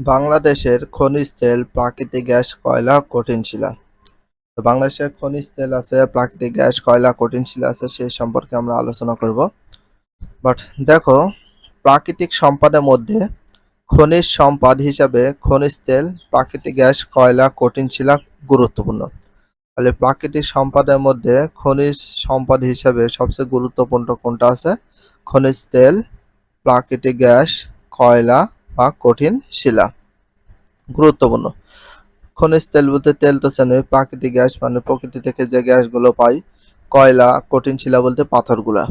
বাংলাদেশের খনিজ তেল, প্রাকৃতিক গ্যাস, কয়লা, কঠিন শিলা। তো বাংলাদেশের খনিজ তেল আছে, প্রাকৃতিক গ্যাস, কয়লা, কঠিন শিলা আছে সেই সম্পর্কে আমরা আলোচনা করব। বাট দেখো প্রাকৃতিক সম্পদের মধ্যে খনিজ সম্পদ হিসাবে খনিজ তেল, প্রাকৃতিক গ্যাস, কয়লা, কঠিন শিলা গুরুত্বপূর্ণ। তাহলে প্রাকৃতিক সম্পদের মধ্যে খনিজ সম্পদ হিসাবে সবচেয়ে গুরুত্বপূর্ণ কোনটা আছে? খনিজ তেল, প্রাকৃতিক গ্যাস, কয়লা বা কঠিন শিলা। গুরুত্বপূর্ণ। খনিজ তেল বলতে তেল তো চেনে প্রাকৃতিক গ্যাস মানে প্রকৃতি থেকে যে গ্যাসগুলো পাই, কয়লা, কঠিন শিলা বলতে পাথরগুলা।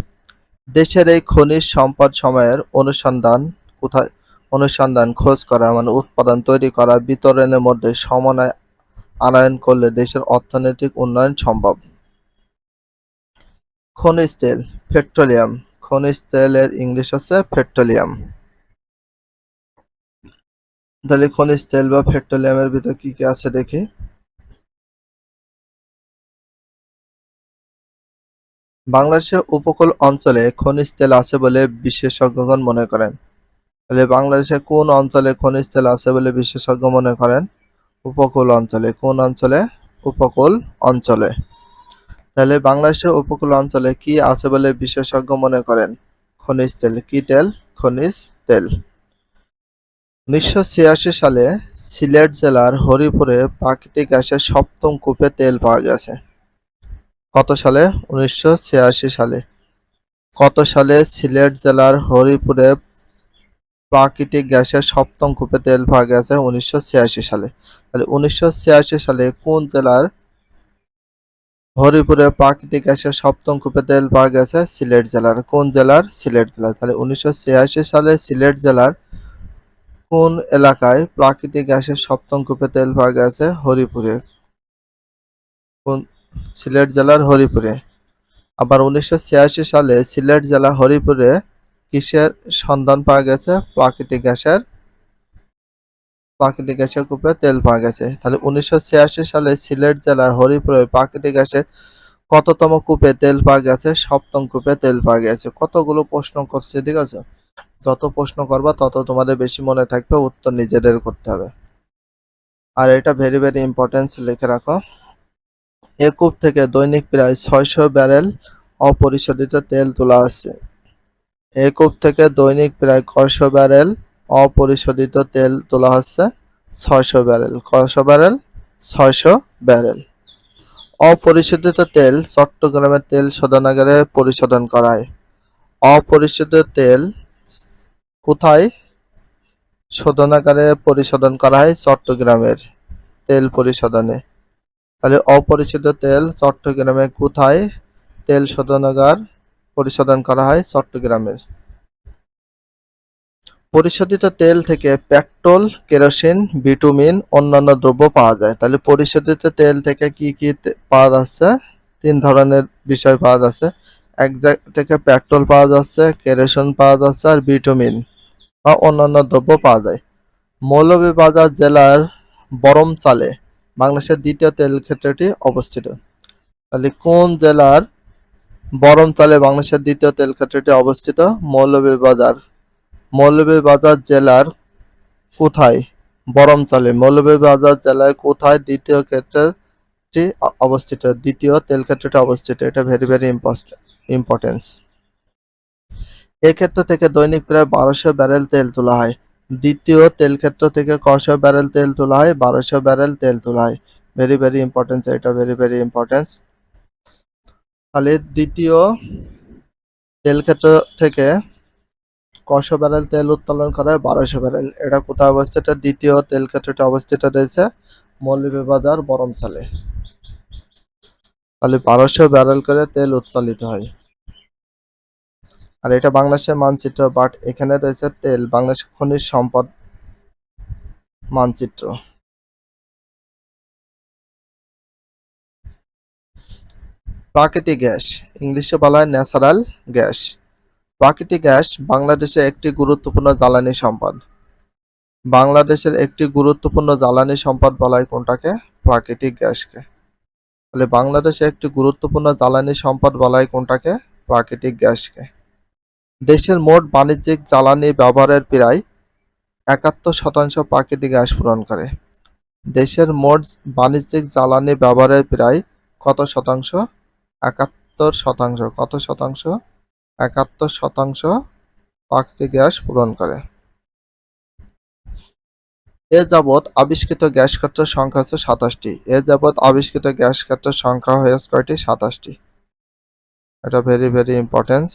দেশের এই খনিজ সম্পদ সময়ের অনুসন্ধান কোথায়? অনুসন্ধান, খোঁজ করা মানে উৎপাদন, তৈরি করা, বিতরণের মধ্যে সমন্বয় আনয়ন করলে দেশের অর্থনৈতিক উন্নয়ন সম্ভব। খনিজ তেল, পেট্রোলিয়াম। খনিজ তেলের ইংলিশ হচ্ছে পেট্রোলিয়াম। তাহলে খনিজ তেল বা পেট্রোলিয়ামের ভিতর কি কি আছে দেখি? বাংলাদেশের উপকূল অঞ্চলে খনিজ তেল আছে বলে বিশেষজ্ঞগণ মনে করেন। তাহলে বাংলাদেশের কোন অঞ্চলে খনিজ তেল আছে বলে বিশেষজ্ঞ মনে করেন? উপকূল অঞ্চলে। কোন অঞ্চলে? উপকূল অঞ্চলে। তাহলে বাংলাদেশের উপকূল অঞ্চলে কি আছে বলে বিশেষজ্ঞ মনে করেন? খনিজ তেল। কি তেল? খনিজ তেল। উনিশশো ছিয়াশি সালে সিলেট জেলার হরিপুরে প্রাকৃতিক গ্যাসের সপ্তম কূপে তেল পাওয়া গেছে। কত সালে? উনিশশো ছিয়াশি সালে। কত সালে সিলেট জেলার হরিপুরে প্রাকৃতিক গ্যাসের সপ্তম কূপে তেল পাওয়া গেছে? উনিশশো ছিয়াশি সালে। তাহলে উনিশশো ছিয়াশি সালে কোন জেলার হরিপুরে প্রাকৃতিক গ্যাসের সপ্তম কূপে তেল পাওয়া গেছে? সিলেট জেলার। কোন জেলার? সিলেট জেলা তাহলে উনিশশো ছিয়াশি সালে সিলেট জেলার কোন এলাকায় প্রাকৃতিক গ্যাসের সপ্তম কূপে তেল পাওয়া গেছে? হরিপুরে। কোন সিলেট জেলার হরিপুরে। আবার উনিশশো ছিয়াশি সালে সিলেট জেলা হরিপুরে কিসের সন্ধান পাওয়া গেছে? প্রাকৃতিক গ্যাসের প্রাকৃতিক গ্যাসের কূপে তেল পাওয়া গেছে। তাহলে উনিশশো ছিয়াশি সালে সিলেট জেলার হরিপুরে প্রাকৃতিক গ্যাসের কততম কূপে তেল পাওয়া গেছে? সপ্তম কূপে তেল পাওয়া গেছে। কতগুলো প্রশ্ন করছে, ঠিক আছে? যত প্রশ্ন করবা, তত তোমাদের বেশি মনে থাকবে, উত্তর নিজেদের করতে হবে। আর এটা ভেরি ভেরি ইম্পর্টেন্স লিখে রাখো। এ কূপ থেকে দৈনিক প্রায় ছয়শো ব্যারেল অপরিশোধিত তেল তোলা আছে। এ কূপ থেকে দৈনিক প্রায় কয়শো ব্যারেল অপরিশোধিত তেল তোলা হচ্ছে ছয়শো ব্যারেল। কয়শো ব্যারেল? ছয়শো ব্যারেল। অপরিশোধিত তেল চট্টগ্রামের তেল শোধনাগারে পরিশোধন করা হয় অপরিশোধিত তেল কোথায়? শোধনাগারে পরিশোধন করা হয় চট্টগ্রামের তেল পরিশোধনে। তাহলে অপরিশোধিত তেল চট্টগ্রামে কোথায়? তেল শোধনাগার পরিশোধন করা হয় চট্টগ্রামের। পরিশোধিত তেল থেকে পেট্রোল, কেরোসিন, ভিটামিন, অন্যান্য দ্রব্য পাওয়া যায়। তাহলে পরিশোধিত তেল থেকে কি কি পাওয়া যাচ্ছে? তিন ধরনের বিষয় পাওয়া যাচ্ছে। এক থেকে পেট্রোল পাওয়া যাচ্ছে, কেরোসিন পাওয়া যাচ্ছে আর ভিটামিন বা অন্যান্য দ্রব্য পাওয়া যায়। মৌলভীবাজার জেলার বরমচালে বাংলাদেশের দ্বিতীয় তেল ক্ষেত্রটি অবস্থিত। তাহলে কোন জেলার বরমচালে বাংলাদেশের দ্বিতীয় তেল ক্ষেত্রটি অবস্থিত? মৌলভীবাজার। মৌলভীবাজার জেলার কোথায় বরমচালে মৌলভীবাজার জেলায় কোথায় দ্বিতীয় ক্ষেত্রটি অবস্থিত? দ্বিতীয় তেল ক্ষেত্রটি অবস্থিত। এটা ভেরি ভেরি ইম্পর্টেন্স এক্ষেত্র থেকে দৈনিক প্রায় বারোশো ব্যারেল তেল তোলা হয়। দ্বিতীয় তেল ক্ষেত্র থেকে কশো ব্যারেল তেল তোলা হয়, বারোশো ব্যারেল তেল তোলা হয়। ভেরি ভেরি ইম্পর্টেন্স এটা ভেরি ভেরি ইম্পর্টেন্স তাহলে দ্বিতীয় তেল ক্ষেত্র থেকে কশো ব্যারেল তেল উত্তোলন করা হয়, বারোশো ব্যারেল এটা কোথায় অবস্থিত? দ্বিতীয় তেল ক্ষেত্রটি অবস্থিত রয়েছে মৌলভীবাজার বরমসালে। তাহলে বারোশো ব্যারেল করে তেল উত্তোলিত হয়। আর এটা বাংলাদেশের মানচিত্র বাট এখানে রয়েছে তেল, বাংলাদেশ খনিজ সম্পদ মানচিত্র। প্রাকৃতিক গ্যাস, ইংলিশে বলা হয় ন্যাচারাল গ্যাস। প্রাকৃতিক গ্যাস বাংলাদেশের একটি গুরুত্বপূর্ণ জ্বালানি সম্পদ। বাংলাদেশের একটি গুরুত্বপূর্ণ জ্বালানি সম্পদ বলা হয় কোনটাকে? প্রাকৃতিক গ্যাসকে। তাহলে বাংলাদেশে একটি গুরুত্বপূর্ণ জ্বালানি সম্পদ বলা হয় কোনটাকে? প্রাকৃতিক গ্যাসকে। দেশের মোট বাণিজ্যিক জ্বালানি ব্যবহারের প্রায় একাত্তর শতাংশ প্রাকৃতিক গ্যাস পূরণ করে। দেশের মোট বাণিজ্যিক জ্বালানি ব্যবহারের প্রায় কত শতাংশ? একাত্তর শতাংশ। কত শতাংশ? একাত্তর শতাংশ প্রাকৃতিক গ্যাস পূরণ করে। এ যাবৎ আবিষ্কৃত গ্যাস ক্ষেত্রের সংখ্যা হচ্ছে সাতাশটি। এ যাবৎ আবিষ্কৃত গ্যাস ক্ষেত্রের সংখ্যা হয়েছে কয়টি? সাতাশটি। এটা ভেরি ভেরি ইম্পর্টেন্স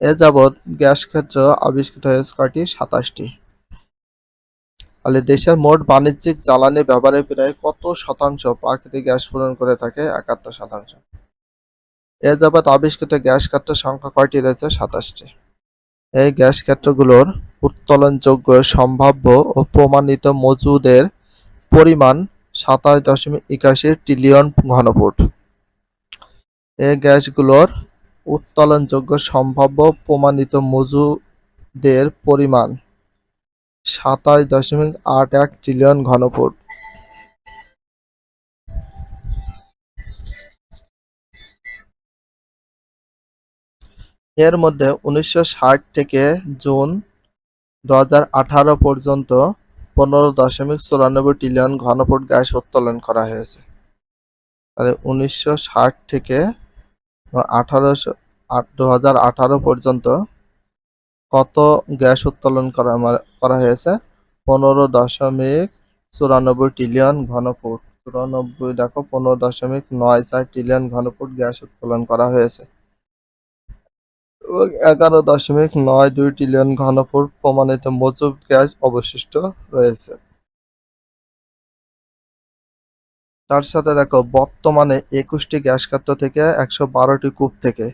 এ যাবৎ গ্যাস ক্ষেত্র আবিষ্কৃত হয়েছে কয়টি সাতাশটি। তাহলে দেশের মোট বাণিজ্যিক জ্বালানি ব্যবহারের প্রায় কত শতাংশ প্রাকৃতিক গ্যাস পূরণ করে থাকে? একাত্তর শতাংশ। এ যাবৎ আবিষ্কৃত গ্যাস ক্ষেত্রের সংখ্যা কয়টি রয়েছে? সাতাশটি। এই গ্যাস ক্ষেত্রগুলোর উত্তোলনযোগ্য সম্ভাব্য ও প্রমাণিত মজুদের পরিমাণ সাতাশ দশমিক একাশি ট্রিলিয়ন ঘনফুট। এই গ্যাসগুলোর উত্তোলনযোগ্য সম্ভাব্য প্রমাণিত মজুদের পরিমাণ সাতাশ দশমিক আট এক ট্রিলিয়ন ঘনফুট। এর মধ্যে উনিশশো ষাট থেকে জুন দু পর্যন্ত পনেরো দশমিক চুরানব্বই ট্রিলিয়ন ঘনফুট গ্যাস উত্তোলন করা হয়েছে। তাহলে উনিশশো ষাট থেকে আঠারোশো পর্যন্ত কত গ্যাস উত্তোলন করা হয়েছে? পনেরো দশমিক চুরানব্বই ট্রিলিয়ন ঘনফুট। চুরানব্বই দেখো, পনেরো দশমিক নয় চার ট্রিলিয়ন ঘনফুট গ্যাস উত্তোলন করা হয়েছে। এগারো দশমিক নয় দুই ট্রিলিয়ন ঘনফুট প্রমাণিত মজুব গ্যাস অবশিষ্ট রয়েছে। তার সাথে দেখো, বর্তমানে একুশটি গ্যাস ক্ষেত্র থেকে একশো বারোটি কূপ থেকে।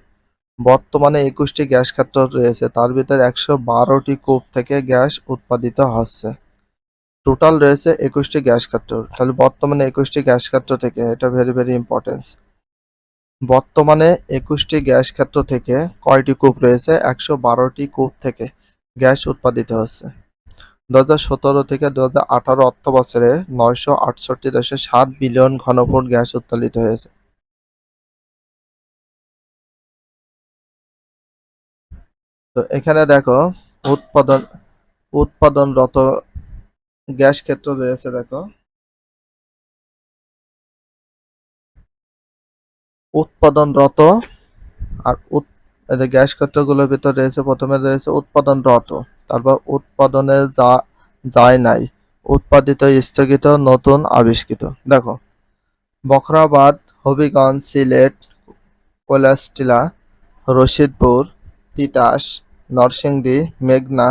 বর্তমানে একুশটি গ্যাস ক্ষেত্র রয়েছে, তার ভিতরে একশো বারোটি কূপ থেকে গ্যাস উৎপাদিত হচ্ছে। টোটাল রয়েছে একুশটি গ্যাস ক্ষেত্র তাহলে বর্তমানে একুশটি গ্যাস ক্ষেত্র থেকে এটা ভেরি ভেরি ইম্পর্টেন্স বর্তমানে একুশটি গ্যাস ক্ষেত্র থেকে কয়টি কূপ রয়েছে? একশো বারোটি কূপ থেকে গ্যাস উৎপাদিত হচ্ছে। দু হাজার সতেরো থেকে দু হাজার আঠারো অর্থ বছরে নয়শো আটষট্টি বিলিয়ন ঘনফুট গ্যাস উত্তোলিত হয়েছে। তো এখানে দেখো, উৎপাদন, উৎপাদনরত গ্যাস ক্ষেত্র রয়েছে দেখো। উৎপাদনরত আর যে গ্যাস ক্ষেত্রগুলোর ভিতর রয়েছে, প্রথমে রয়েছে উৎপাদনরত তারপর উৎপাদনে যা, যায় নাই, উৎপাদিত, স্থগিত, নতুন, আবিষ্কৃত। দেখো, বখরাবাদ, হবিগঞ্জ, সিলেট, কৈলাসটিলা, রশিদপুর, তিতাস, নরসিংদী, মেঘনা,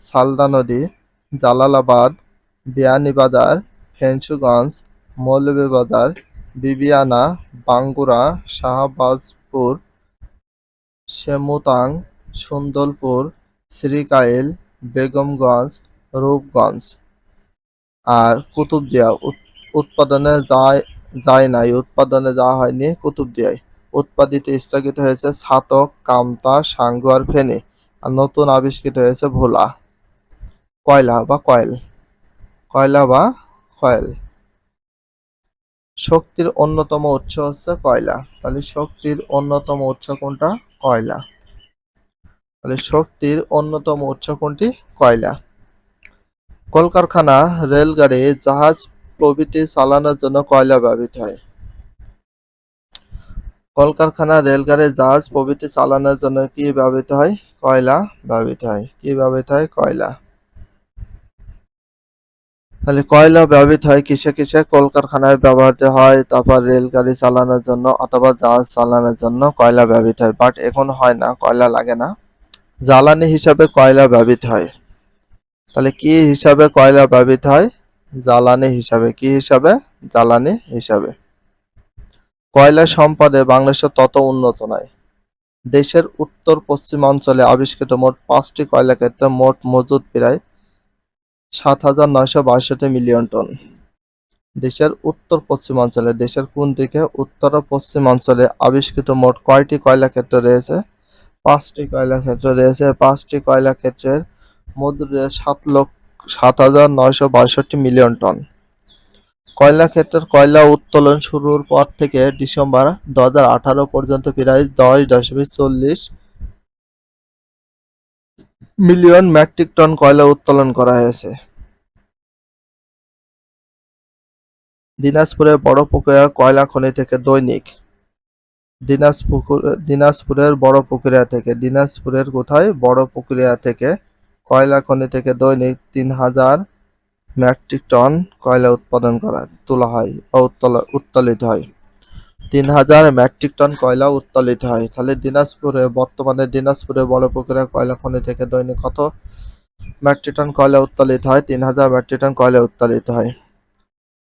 সালদা নদী, জালালাবাদ, বিয়ানীবাজার, ফেঞ্চুগঞ্জ, মৌলভীবাজার, বিবিয়ানা, বাঙ্গুরা, শাহবাজপুর সেমুতাং সুন্দরপুর শ্রীকাইল, বেগমগঞ্জ, রূপগঞ্জ। আর কুতুবদিয়া উৎপাদনে যায় যায় নাই, উৎপাদনে যাওয়া হয়নি কুতুবদিয়ায় উৎপাদিত স্থগিত হয়েছে ছাতক, কামতা আর ফেনী। আর নতুন আবিষ্কৃত হয়েছে ভোলা। কয়লা বা কয়েল? কয়লা বা কয়েল। শক্তির অন্যতম উৎস হচ্ছে কয়লা। তাহলে শক্তির অন্যতম উৎস কোনটা? কয়লা। তাহলে শক্তির অন্যতম উৎস কোনটি? কয়লা। কলকারখানা, রেলগাড়ি, জাহাজ প্রভৃতি চালানোর জন্য কয়লা ব্যবহৃত হয়। কলকারখানা, রেলগাড়ি, জাহাজ প্রভৃতি চালানোর জন্য কি ব্যবহৃত হয়? কয়লা ব্যবহৃত হয়। কি ব্যবহৃত হয়? কয়লা। তাহলে কয়লা ব্যবহৃত হয়, কিসে কিসে? কলকারখানায় ব্যবহৃত হয়, তারপর রেলগাড়ি চালানোর জন্য অথবা জাহাজ চালানোর জন্য কয়লা ব্যবহৃত হয়। বাট এখন হয় না, কয়লা লাগে না। জ্বালানি হিসাবে কয়লা ব্যবহৃত হয়। তাহলে কি হিসাবে কয়লা ব্যবহৃত হয়? জ্বালানি হিসাবে। কি হিসাবে? জ্বালানি হিসাবে। কয়লা সম্পদে বাংলাদেশের তত উন্নত নয়। দেশের উত্তর পশ্চিমাঞ্চলে আবিষ্কৃত মোট পাঁচটি কয়লা ক্ষেত্রে মোট মজুদ প্রায় সাত হাজার নয়শো বাষট্টি মিলিয়ন টন। দেশের উত্তর পশ্চিমাঞ্চলে, দেশের কোন দিকে উত্তর পশ্চিমাঞ্চলে আবিষ্কৃত মোট কয়টি কয়লা ক্ষেত্র রয়েছে? পাঁচটি কয়লা ক্ষেত্র রয়েছে। পাঁচটি কয়লা ক্ষেত্রের মধ্যে সাত লক্ষ সাত হাজার নয়শো বাষট্টি মিলিয়ন টন। কয়লা ক্ষেত্রের কয়লা উত্তোলন শুরুর পর থেকে ডিসেম্বর দু পর্যন্ত প্রায় দশ দশমিক চল্লিশ মিলিয়ন মেট্রিক টন কয়লা উত্তোলন করা হয়েছে? দিনাজপুরে বড় পুকুরিয়া কয়লা খনি থেকে দৈনিক। দিনাজপুর দিনাজপুরের বড় পুকুরিয়া থেকে দিনাজপুরের কোথায়? বড় পুকুরিয়া থেকে কয়লা খনি থেকে দৈনিক তিন হাজার মেট্রিক টন কয়লা উৎপাদন করা তোলা হয় বা উত্তোলিত হয়। তিন হাজার মেট্রিক টন কয়লা উত্তোলিত হয়? তাহলে দিনাজপুরে, বর্তমানে দিনাজপুরে বড় পুকুরিয়া কয়লা খনি থেকে দৈনিক কত মেট্রিক টন কয়লা উত্তোলিত হয়? তিন হাজার মেট্রিক টন কয়লা উত্তোলিত হয়।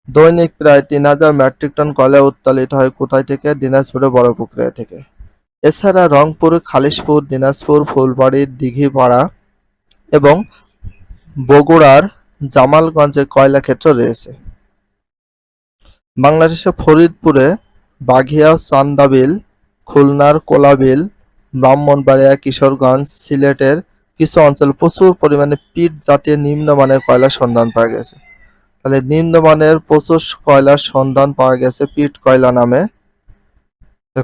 দৈনিক প্রায় তিন হাজার মেট্রিক টন কয়লা উত্তোলিত হয় কোথায় থেকে? দিনাজপুরে বড় পুকুরিয়া থেকে। এছাড়া রংপুর, খালিশপুর, দিনাজপুর, ফুলবাড়ি, দিঘিপাড়া এবং বগুড়ার জামালগঞ্জে কয়লা ক্ষেত্র রয়েছে। বাংলাদেশের ফরিদপুরে বাঘিয়া চান্দাবিল খুলনার কোলাবিল, ব্রাহ্মণবাড়িয়া, কিশোরগঞ্জ, সিলেটের কিছু অঞ্চলে প্রচুর পরিমাণে পিট জাতীয় নিম্নমানের কয়লার সন্ধান পাওয়া গেছে। তাহলে নিম্নমানের প্রচুর কয়লার সন্ধান পাওয়া গেছে পিট কয়লা নামে।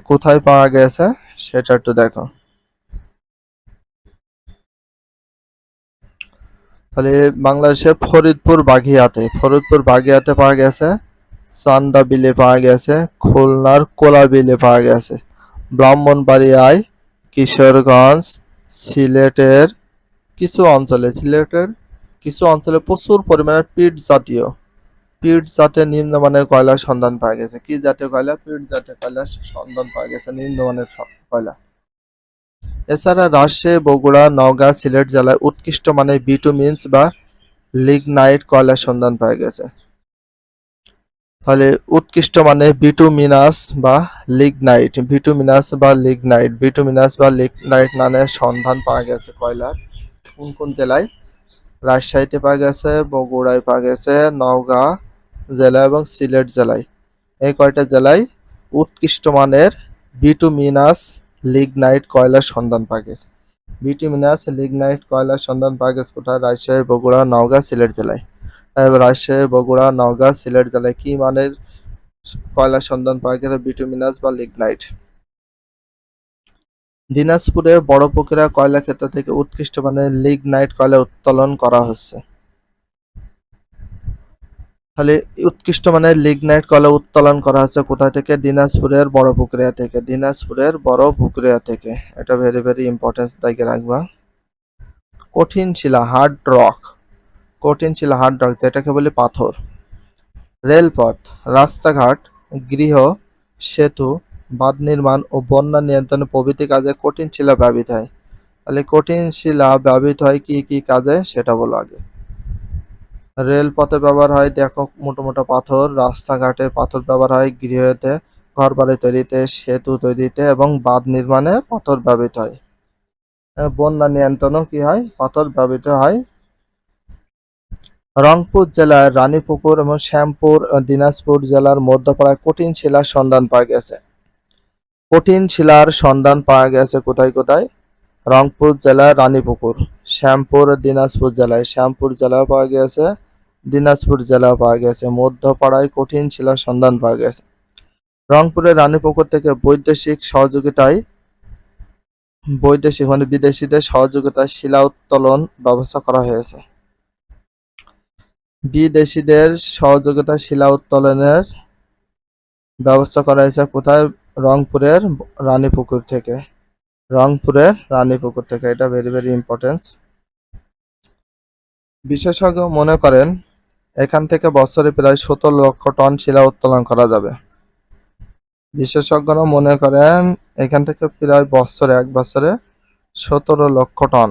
কোথায় পাওয়া গেছে সেটা একটু দেখো। তাহলে বাংলাদেশের ফরিদপুর বাঘিয়াতে ফরিদপুর বাঘিয়াতে পাওয়া গেছে চান্দা বিলে পাওয়া গেছে, খুলনার কোলা বিলে পাওয়া গেছে। ব্রাহ্মণবাড়িয়ায় কিশোরগঞ্জ সিলেটের কিছু অঞ্চলে, সিলেটের কিছু অঞ্চলে প্রচুর পরিমাণে পিট জাতীয় পিট জাতীয় নিম্নমানের কয়লার সন্ধান পাওয়া গেছে। কি জাতীয় কয়লা? পিট জাতীয় কয়লার সন্ধান পাওয়া গেছে, নিম্নমানের কয়লা। এছাড়া রাজশাহী, বগুড়া, নওগাঁ, সিলেট জেলায় উৎকৃষ্ট মানের বিটুমিনস বা লিগনাইট কয়লার সন্ধান পাওয়া গেছে। তাহলে উৎকৃষ্ট মানে বিটুমিনাস বা লিগনাইট বিটুমিনাস বা লিগনাইট বিটুমিনাস বা লিগনাইট নামের সন্ধান পাওয়া গেছে কয়লার। কোন কোন জেলায়? রাজশাহীতে পাওয়া গেছে, বগুড়ায় পাওয়া গেছে, নওগাঁ জেলা এবং সিলেট জেলায়। এই কয়টা জেলায় উৎকৃষ্ট মানের বিটুমিনাস লিগনাইট, কয়লার সন্ধান পাওয়া গেছে? বিটুমিনাস লিগনাইট, কয়লার সন্ধান পাওয়া গেছে কোথায়? রাজশাহী, বগুড়া, নওগাঁ, সিলেট জেলায়। রাজশাহী, বগুড়া, নওগাঁ, সিলেট জেলায় কি মানের কয়লা সন্ধান পাওয়া গেছে? বিটুমিনাস বা লিগনাইট দিনাজপুরে বড় পুকুরা কয়লা ক্ষেত্র থেকে উৎকৃষ্ট মানের লিগনাইট কয়লা উত্তোলন করা হচ্ছে। তাহলে উৎকৃষ্ট মানের লিগনাইট কয়লা উত্তোলন করা হচ্ছে কোথা থেকে? দিনাজপুরের বড় পুকুরিয়া থেকে। দিনাজপুরের বড় পুকুরিয়া থেকে। এটা ভেরি ভেরি ইম্পর্টেন্স দায়িত্বে রাখবা। কঠিন শিলা হার্ড রক কঠিন শিলা হার্ড রক যেটাকে বলি পাথর। রেলপথ, রাস্তাঘাট, গৃহ, সেতু, বাঁধ নির্মাণ ও বন্যা নিয়ন্ত্রণ প্রভৃতি কাজে কঠিন শিলা ব্যবহৃত হয়। তাহলে কঠিন শিলা ব্যবহৃত হয় কি কি কাজে? সেটা বলো আগে। রেলপথে ব্যবহার হয় দেখো মোটো মোটো পাথর, রাস্তাঘাটে পাথর ব্যবহার হয়, গৃহতে ঘর বাড়ি তৈরিতে, সেতু তৈরিতে এবং বাঁধ নির্মাণে পাথর ব্যবহৃত হয়। বন্যা নিয়ন্ত্রণও কি হয়? পাথর ব্যবহৃত হয় রংপুর জেলার রানীপুকুর এবং শ্যামপুর দিনাজপুর জেলার মধ্যপাড়ায় কঠিন শিলার সন্ধান পাওয়া গেছে। কঠিন শিলার সন্ধান পাওয়া গেছে কোথায় কোথায়? রংপুর জেলার রানীপুকুর, শ্যামপুর, দিনাজপুর জেলায়। শ্যামপুর জেলায় পাওয়া গেছে, দিনাজপুর জেলায় পাওয়া গেছে। মধ্যপাড়ায় কঠিন শিলার সন্ধান পাওয়া গেছে। রংপুরের রানীপুকুর থেকে বৈদেশিক সহযোগিতায়, বৈদেশিক মানে বিদেশিদের সহযোগিতায় শিলা উত্তোলন ব্যবস্থা করা হয়েছে। বিদেশিদের সহযোগিতা শিলা উত্তোলনের ব্যবস্থা করা হয়েছে কোথায়? রংপুরের রানীপুকুর থেকে। রংপুরের রানীপুকুর থেকে। এটা ভেরি ভেরি ইম্পর্টেন্স বিশেষজ্ঞ মনে করেন, এখান থেকে বছরে প্রায় সতেরো লক্ষ টন শিলা উত্তোলন করা যাবে। বিশেষজ্ঞরা মনে করেন, এখান থেকে প্রায় বছরে, এক বছরে সতেরো লক্ষ টন।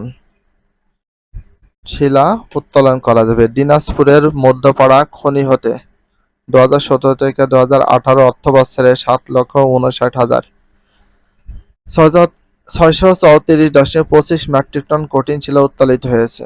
শিলা উত্তোলন করা যাবে। দিনাজপুরের মধ্যপাড়া খনি হতে দু হাজার সতেরো থেকে দু হাজার আঠারো অর্থ বছরে সাত লক্ষ উনষাট হাজার। ছয়শো চৌত্রিশ দশমিক পঁচিশ মেট্রিক টন কঠিন শিলা উত্তোলিত হয়েছে।